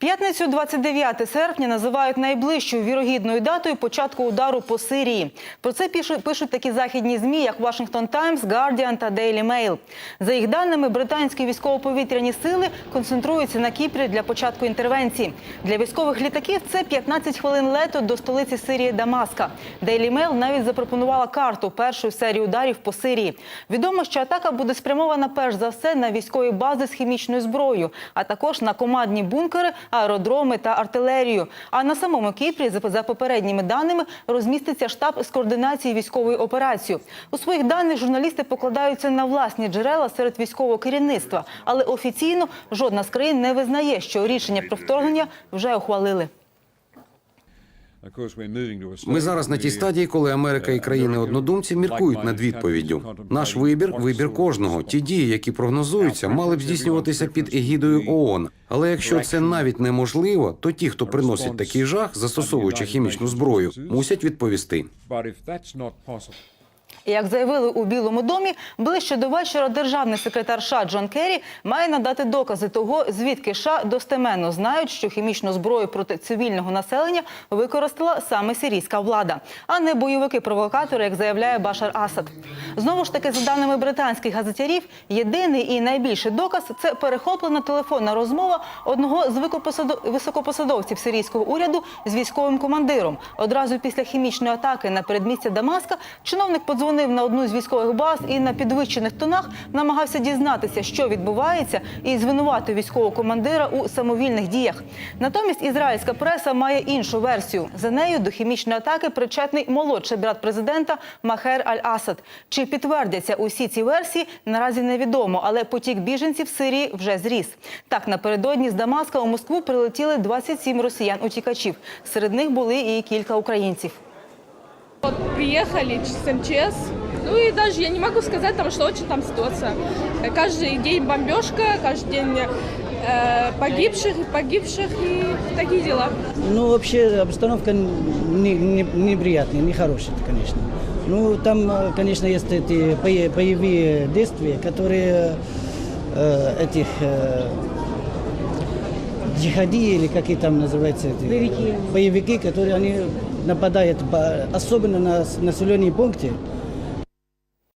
П'ятницю 29 серпня називають найближчою вірогідною датою початку удару по Сирії. Про це пишуть, такі західні змі, як Washington Times, Guardian та Daily Mail. За їх даними, британські військово-повітряні сили концентруються на Кіпрі для початку інтервенції. Для військових літаків це 15 хвилин лету до столиці Сирії Дамаска. Daily Mail навіть запропонувала карту першої серії ударів по Сирії. Відомо, що атака буде спрямована перш за все на військові бази з хімічною зброєю, а також на командні бункери, аеродроми та артилерію. А на самому Кіпрі, за- попередніми даними, розміститься штаб з координації військової операції. У своїх даних журналісти покладаються на власні джерела серед військового керівництва, але офіційно жодна з країн не визнає, що рішення про вторгнення вже ухвалили. Ми зараз на тій стадії, коли Америка і країни-однодумці міркують над відповіддю. Наш вибір вибір кожного. Ті дії, які прогнозуються, мали б здійснюватися під егідою ООН. Але якщо це навіть неможливо, то ті, хто приносить такий жах, застосовуючи хімічну зброю, мусять відповісти. Як заявили у Білому домі, ближче до вечора державний секретар США Джон Керрі має надати докази того, звідки США достеменно знають, що хімічну зброю проти цивільного населення використала саме сирійська влада, а не бойовики-провокатори, як заявляє Башар Асад. Знову ж таки, за даними британських газетярів, єдиний і найбільший доказ це перехоплена телефонна розмова одного з високопосадовців сирійського уряду з військовим командиром. Одразу після хімічної атаки на передмістя Дамаска чиновник подзвонив на одну з військових баз і на підвищених тонах намагався дізнатися, що відбувається, і звинуватив військового командира у самовільних діях. Натомість ізраїльська преса має іншу версію. За нею до хімічної атаки причетний молодший брат президента Махер Аль-Асад. Чи підтвердяться усі ці версії, наразі невідомо, але потік біженців в Сирії вже зріс. Так, напередодні з Дамаска у Москву прилетіли 27 росіян-утікачів. Серед них були і кілька українців. Вот приехали с МЧС, ну и даже я не могу сказать, там, что очень там ситуация. Каждый день бомбежка, каждый день э, погибших и погибших и такие дела. Ну, вообще обстановка не, не, неприятная, нехорошая, конечно. Ну, там, э, конечно, есть эти бое- боевые действия, которые э, этих э, джихади или какие там называются эти боевики. боевики, которые они нападают по- особенно на с- населенные пункты,